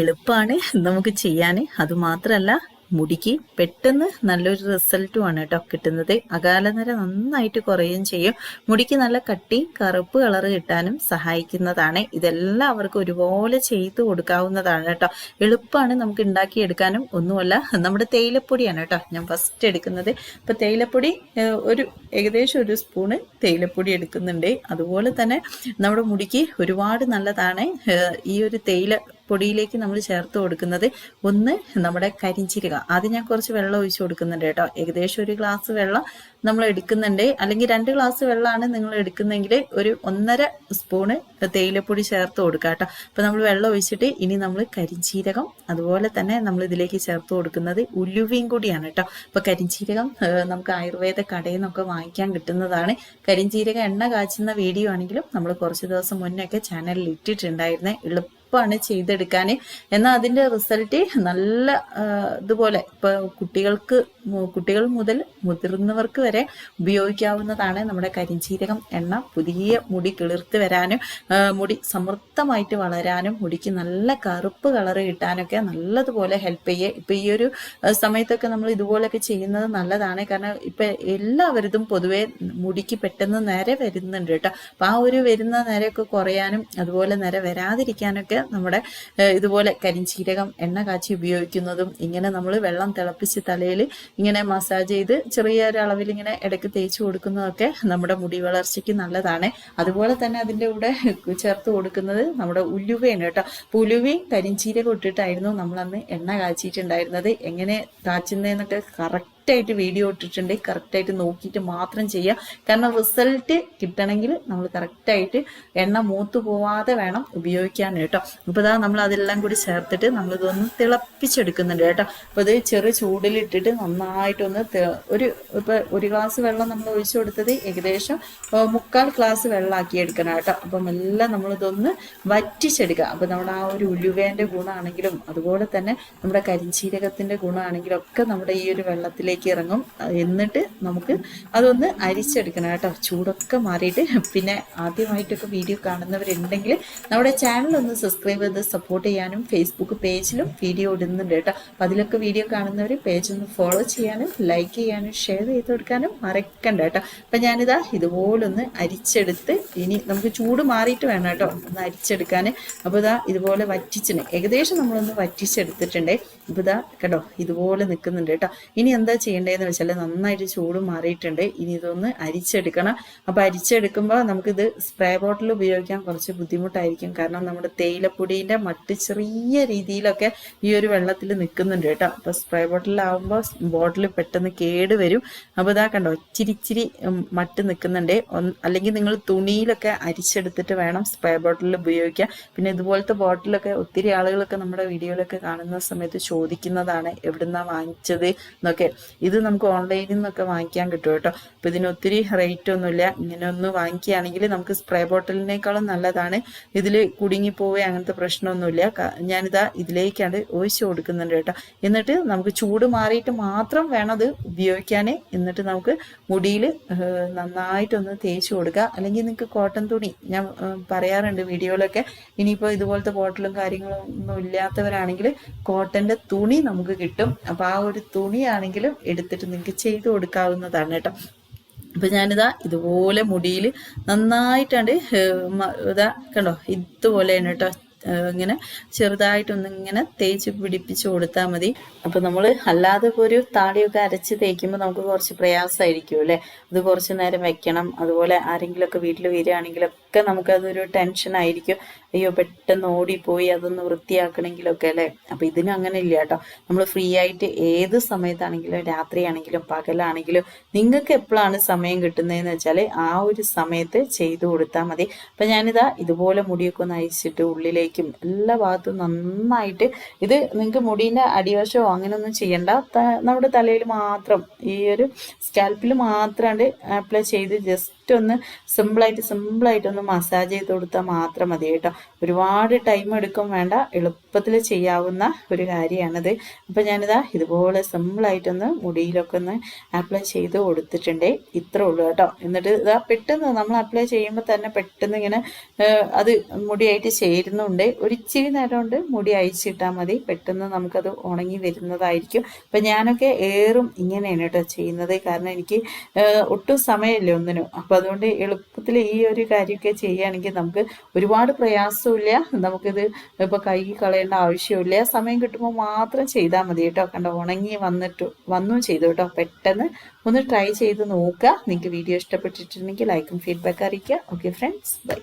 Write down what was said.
എളുപ്പമാണ് നമുക്ക് ചെയ്യാൻ. അതുമാത്രമല്ല മുടിക്ക് പെട്ടെന്ന് നല്ലൊരു റിസൾട്ടുമാണ് കേട്ടോ കിട്ടുന്നത്. അകാലനര നന്നായിട്ട് കുറയുകയും ചെയ്യും. മുടിക്ക് നല്ല കട്ടി കറുപ്പ് കളർ കിട്ടാനും സഹായിക്കുന്നതാണ്. ഇതെല്ലാവർക്കും ഒരുപോലെ ചെയ്ത് കൊടുക്കാവുന്നതാണ് കേട്ടോ. എളുപ്പമാണ് നമുക്ക് ഉണ്ടാക്കിയെടുക്കാനും. ഒന്നുമല്ല നമ്മുടെ തേയിലപ്പൊടിയാണ് കേട്ടോ ഞാൻ ഫസ്റ്റ് എടുക്കുന്നത്. ഇപ്പം തേയിലപ്പൊടി ഒരു ഏകദേശം ഒരു സ്പൂണ് തേയിലപ്പൊടി എടുക്കുന്നുണ്ട്. അതുപോലെ തന്നെ നമ്മുടെ മുടിക്ക് ഒരുപാട് നല്ലതാണ്. ഈ ഒരു തേയില പൊടിയിലേക്ക് നമ്മൾ ചേർത്ത് കൊടുക്കുന്നത് ഒന്ന് നമ്മുടെ കരിഞ്ചീരക. അത് ഞാൻ കുറച്ച് വെള്ളം ഒഴിച്ചു കൊടുക്കുന്നുണ്ട് കേട്ടോ. ഏകദേശം ഒരു ഗ്ലാസ് വെള്ളം നമ്മൾ എടുക്കുന്നുണ്ട്. അല്ലെങ്കിൽ രണ്ട് ഗ്ലാസ് വെള്ളമാണ് നിങ്ങൾ എടുക്കുന്നെങ്കിൽ ഒരു ഒന്നര സ്പൂണ് തേയിലപ്പൊടി ചേർത്ത് കൊടുക്കുക കേട്ടോ. അപ്പൊ നമ്മൾ വെള്ളം ഒഴിച്ചിട്ട് ഇനി നമ്മൾ കരിഞ്ചീരകം അതുപോലെ തന്നെ നമ്മൾ ഇതിലേക്ക് ചേർത്ത് കൊടുക്കുന്നത് ഉലുവയും കൂടിയാണ് കേട്ടോ. അപ്പൊ കരിഞ്ചീരകം നമുക്ക് ആയുർവേദ കടയിൽ നിന്നൊക്കെ വാങ്ങിക്കാൻ കിട്ടുന്നതാണ്. കരിഞ്ചീരക എണ്ണ കാച്ചുന്ന വീഡിയോ ആണെങ്കിലും നമ്മൾ കുറച്ച് ദിവസം മുന്നേ ഒക്കെ ചാനലിൽ ഇട്ടിട്ടുണ്ടായിരുന്നേ. എളുപ്പം എളുപ്പമാണ് ചെയ്തെടുക്കാൻ എന്നാൽ അതിന്റെ റിസൾട്ട് നല്ല ഇതുപോലെ ഇപ്പോൾ കുട്ടികൾക്ക് കുട്ടികൾ മുതൽ മുതിർന്നവർക്ക് വരെ ഉപയോഗിക്കാവുന്നതാണ് നമ്മുടെ കരിഞ്ചീരകം എണ്ണ. പുതിയ മുടി കിളിർത്ത് വരാനും മുടി സമൃദ്ധമായിട്ട് വളരാനും മുടിക്ക് നല്ല കറുപ്പ് കളർ കിട്ടാനൊക്കെ നല്ലതുപോലെ ഹെൽപ്പ് ചെയ്യുക ഇപ്പം ഈ ഒരു സമയത്തൊക്കെ നമ്മൾ ഇതുപോലെയൊക്കെ ചെയ്യുന്നത് നല്ലതാണ്. കാരണം ഇപ്പം എല്ലാവരും പൊതുവെ മുടിക്ക് പെട്ടെന്ന് നേരെ വരുന്നുണ്ട് കേട്ടോ. അപ്പോൾ ആ ഒരു വരുന്ന നേരെയൊക്കെ കുറയാനും അതുപോലെ നേരെ വരാതിരിക്കാനൊക്കെ നമ്മുടെ ഇതുപോലെ കരിഞ്ചീരകം എണ്ണ കാച്ചി ഉപയോഗിക്കുന്നതും ഇങ്ങനെ നമ്മൾ വെള്ളം തിളപ്പിച്ച് തലയിൽ ഇങ്ങനെ മസാജ് ചെയ്ത് ചെറിയ ഒരു അളവിൽ ഇങ്ങനെ ഇടയ്ക്ക് തേച്ച് കൊടുക്കുന്നതൊക്കെ നമ്മുടെ മുടി വളർച്ചയ്ക്ക് നല്ലതാണ്. അതുപോലെ തന്നെ അതിന്റെ കൂടെ ചേർത്ത് കൊടുക്കുന്നത് നമ്മുടെ ഉലുവയാണ് കേട്ടോ. അപ്പൊ ഉലുവയും കരിഞ്ചീരകം ഇട്ടിട്ടായിരുന്നു നമ്മൾ അന്ന് എണ്ണ കാച്ചിട്ടുണ്ടായിരുന്നത്. എങ്ങനെ കാച്ചുന്നതെന്നൊക്കെ കറക്റ്റ് ആയിട്ട് വീഡിയോ ഇട്ടിട്ടുണ്ട് കറക്റ്റായിട്ട് നോക്കിയിട്ട് മാത്രം ചെയ്യുക. കാരണം റിസൾട്ട് കിട്ടണമെങ്കിൽ നമ്മൾ കറക്റ്റായിട്ട് എണ്ണ മൂത്ത് പോവാതെ വേണം ഉപയോഗിക്കാൻ കേട്ടോ. അപ്പോൾ ഇതാ നമ്മൾ അതെല്ലാം കൂടി ചേർത്തിട്ട് നമ്മളിതൊന്ന് തിളപ്പിച്ചെടുക്കുന്നുണ്ട് കേട്ടോ. അപ്പോൾ ഇത് ചെറിയ ചൂടിലിട്ടിട്ട് നന്നായിട്ടൊന്ന് ഒരു ഇപ്പോൾ ഒരു ഗ്ലാസ് വെള്ളം നമ്മൾ ഒഴിച്ചു കൊടുത്തത് ഏകദേശം മുക്കാൽ ഗ്ലാസ് വെള്ളമാക്കി എടുക്കണം കേട്ടോ. അപ്പം എല്ലാം നമ്മളിതൊന്ന് വറ്റിച്ചെടുക്കുക. അപ്പം നമ്മുടെ ആ ഒരു ഉലുവേന്റെ ഗുണമാണെങ്കിലും അതുപോലെ തന്നെ നമ്മുടെ കരിഞ്ചീരകത്തിന്റെ ഗുണമാണെങ്കിലും ഒക്കെ നമ്മുടെ ഈ ഒരു വെള്ളത്തിലേക്ക് ഇറങ്ങും. എന്നിട്ട് നമുക്ക് അതൊന്ന് അരിച്ചെടുക്കണം കേട്ടോ. ചൂടൊക്കെ മാറിയിട്ട് പിന്നെ ആദ്യമായിട്ടൊക്കെ വീഡിയോ കാണുന്നവരുണ്ടെങ്കിൽ നമ്മുടെ ചാനൽ ഒന്ന് സബ്സ്ക്രൈബ് ചെയ്ത് സപ്പോർട്ട് ചെയ്യാനും ഫേസ്ബുക്ക് പേജിലും വീഡിയോ ഇടുന്നുണ്ട് കേട്ടോ. അപ്പം അതിലൊക്കെ വീഡിയോ കാണുന്നവർ പേജ് ഒന്ന് ഫോളോ ചെയ്യാനും ലൈക്ക് ചെയ്യാനും ഷെയർ ചെയ്ത് കൊടുക്കാനും മറക്കണ്ട കേട്ടോ. അപ്പം ഞാനിതാ ഇതുപോലൊന്ന് അരിച്ചെടുത്ത് ഇനി നമുക്ക് ചൂട് മാറിയിട്ട് വേണം കേട്ടോ ഒന്ന് അരിച്ചെടുക്കാൻ അപ്പോൾ ഇതാ ഇതുപോലെ വറ്റിച്ചിന്. ഏകദേശം നമ്മളൊന്ന് വറ്റിച്ചെടുത്തിട്ടുണ്ടേ. ഇപ്പൊ ഇതാ കേട്ടോ ഇതുപോലെ നിൽക്കുന്നുണ്ട് കേട്ടോ. ഇനി എന്താ ചെയ്യേണ്ടതെന്ന് വെച്ചാൽ നന്നായിട്ട് ചൂട് മാറിയിട്ടുണ്ട്. ഇനി ഇതൊന്ന് അരിച്ചെടുക്കണം. അപ്പോൾ അരിച്ചെടുക്കുമ്പോൾ നമുക്കിത് സ്പ്രേ ബോട്ടിൽ ഉപയോഗിക്കാൻ കുറച്ച് ബുദ്ധിമുട്ടായിരിക്കും. കാരണം നമ്മുടെ തേയിലപ്പൊടിയുടെ മട്ട് ചെറിയ രീതിയിലൊക്കെ ഈ ഒരു വെള്ളത്തിൽ നിൽക്കുന്നുണ്ട് കേട്ടോ. അപ്പോൾ സ്പ്രേ ബോട്ടിലാവുമ്പോൾ ബോട്ടിൽ പെട്ടെന്ന് കേട് വരും. അപ്പോൾ ഇതാ കണ്ടോ ഇച്ചിരി ഇച്ചിരി മട്ട് നിൽക്കുന്നുണ്ട്. അല്ലെങ്കിൽ നിങ്ങൾ തുണിയിലൊക്കെ അരിച്ചെടുത്തിട്ട് വേണം സ്പ്രേ ബോട്ടിൽ ഉപയോഗിക്കാൻ. പിന്നെ ഇതുപോലത്തെ ബോട്ടിലൊക്കെ ഒത്തിരി ആളുകളൊക്കെ നമ്മുടെ വീഡിയോയിലൊക്കെ കാണുന്ന സമയത്ത് ചോദിക്കുന്നതാണ് എവിടുന്നാ വാങ്ങിച്ചത്? എന്നൊക്കെ. ഇത് നമുക്ക് ഓൺലൈനിൽ നിന്നൊക്കെ വാങ്ങിക്കാൻ കിട്ടും കേട്ടോ. അപ്പം ഇതിന് ഒത്തിരി റേറ്റ് ഒന്നുമില്ല. ഇങ്ങനെ ഒന്ന് വാങ്ങിക്കുകയാണെങ്കിൽ നമുക്ക് സ്പ്രേ ബോട്ടിലിനേക്കാളും നല്ലതാണ്. ഇതിൽ കുടുങ്ങിപ്പോവുക അങ്ങനത്തെ പ്രശ്നമൊന്നുമില്ല. ഞാനിതാ ഇതിലേക്കാണ് ഒഴിച്ച് കൊടുക്കുന്നുണ്ട് കേട്ടോ. എന്നിട്ട് നമുക്ക് ചൂട് മാറിയിട്ട് മാത്രം വേണം അത് ഉപയോഗിക്കാൻ എന്നിട്ട് നമുക്ക് മുടിയിൽ നന്നായിട്ടൊന്ന് തേച്ച് കൊടുക്കുക. അല്ലെങ്കിൽ നിങ്ങൾക്ക് കോട്ടൺ തുണി ഞാൻ പറയാറുണ്ട് വീഡിയോയിലൊക്കെ. ഇനിയിപ്പോൾ ഇതുപോലത്തെ ബോട്ടിലും കാര്യങ്ങളും ഒന്നും ഇല്ലാത്തവരാണെങ്കിൽ കോട്ടന്റെ തുണി നമുക്ക് കിട്ടും. അപ്പോൾ ആ ഒരു തുണിയാണെങ്കിലും എടുത്തിട്ട് നിങ്ങൾക്ക് ചെയ്തു കൊടുക്കാവുന്നതാണ് കേട്ടോ. അപ്പൊ ഞാനിതാ ഇതുപോലെ മുടിയിൽ നന്നായിട്ടാണ്ട് ഇതാ കണ്ടോ ഇതുപോലെയാണ് കേട്ടോ ഇങ്ങനെ ചെറുതായിട്ടൊന്ന് ഇങ്ങനെ തേച്ച് പിടിപ്പിച്ച് കൊടുത്താൽ മതി. അപ്പൊ നമ്മൾ അല്ലാതെ ഇപ്പോൾ ഒരു താടിയൊക്കെ അരച്ച് തേക്കുമ്പോൾ നമുക്ക് കുറച്ച് പ്രയാസമായിരിക്കും അല്ലെ? അത് കുറച്ച് നേരം വെക്കണം. അതുപോലെ ആരെങ്കിലുമൊക്കെ വീട്ടിൽ വരികയാണെങ്കിലൊക്കെ നമുക്കതൊരു ടെൻഷൻ ആയിരിക്കും അയ്യോ പെട്ടെന്ന് ഓടിപ്പോയി അതൊന്ന് വൃത്തിയാക്കണമെങ്കിലൊക്കെ അല്ലേ? അപ്പൊ ഇതിന് അങ്ങനെ ഇല്ല കേട്ടോ. നമ്മൾ ഫ്രീ ആയിട്ട് ഏത് സമയത്താണെങ്കിലും രാത്രിയാണെങ്കിലും പകലാണെങ്കിലും നിങ്ങൾക്ക് എപ്പോഴാണ് സമയം കിട്ടുന്നതെന്ന് വെച്ചാൽ ആ ഒരു സമയത്ത് ചെയ്തു കൊടുത്താൽ മതി. അപ്പൊ ഞാനിതാ ഇതുപോലെ മുടിയൊക്കെ ഒന്ന് അയച്ചിട്ട് ഉള്ളിലേക്കും എല്ലാ ഭാഗത്തും നന്നായിട്ട് ഇത് നിങ്ങൾക്ക് മുടീന്റെ അടിവശമോ അങ്ങനെയൊന്നും ചെയ്യണ്ട. നമ്മുടെ തലയിൽ മാത്രം ഈ ഒരു സ്കാൽപ്പിൽ മാത്രമാണ് അപ്ലൈ ചെയ്ത് ജസ്റ്റ് ജസ്റ്റ് ഒന്ന് സിമ്പിളായിട്ട് സിമ്പിളായിട്ട് ഒന്ന് മസാജ് ചെയ്ത് കൊടുത്താൽ മാത്രം മതി കേട്ടോ. ഒരുപാട് ടൈം എടുക്കും വേണ്ട. എളുപ്പത്തിൽ ചെയ്യാവുന്ന ഒരു കാര്യമാണിത് അപ്പം ഞാനിതാ ഇതുപോലെ സിമ്പിളായിട്ടൊന്ന് മുടിയിലൊക്കെ ഒന്ന് അപ്ലൈ ചെയ്ത് കൊടുത്തിട്ടുണ്ട്. ഇത്രേ ഉള്ളൂ കേട്ടോ. എന്നിട്ട് ഇതാ പെട്ടെന്ന് നമ്മൾ അപ്ലൈ ചെയ്യുമ്പോൾ തന്നെ പെട്ടെന്ന് ഇങ്ങനെ അത് മുടിയായിട്ട് ചേരുന്നുണ്ട്. ഒരു ഇച്ചിരി നേരം കൊണ്ട് മുടി അയച്ചിട്ടാൽ മതി. പെട്ടെന്ന് നമുക്കത് ഉണങ്ങി വരുന്നതായിരിക്കും. അപ്പം ഞാനൊക്കെ ഏറും ഇങ്ങനെയാണ് കേട്ടോ ചെയ്യുന്നത്. കാരണം എനിക്ക് ഒട്ടും സമയമില്ല ഒന്നിനും. അപ്പം അതുകൊണ്ട് എളുപ്പത്തിൽ ഈ ഒരു കാര്യമൊക്കെ ചെയ്യുകയാണെങ്കിൽ നമുക്ക് ഒരുപാട് പ്രയാസമില്ല നമുക്കിത് ഇപ്പോൾ കൈ കളയേണ്ട ആവശ്യമില്ല സമയം കിട്ടുമ്പോൾ മാത്രം ചെയ്താൽ മതി കേട്ടോ. കണ്ടോ ഉണങ്ങി വന്നിട്ട് വന്നും ചെയ്തു കേട്ടോ. പെട്ടെന്ന് ഒന്ന് ട്രൈ ചെയ്ത് നോക്കുക. നിങ്ങൾക്ക് വീഡിയോ ഇഷ്ടപ്പെട്ടിട്ടുണ്ടെങ്കിൽ ലൈക്കും ഫീഡ്ബാക്ക് അറിയിക്കുക. Okay friends bye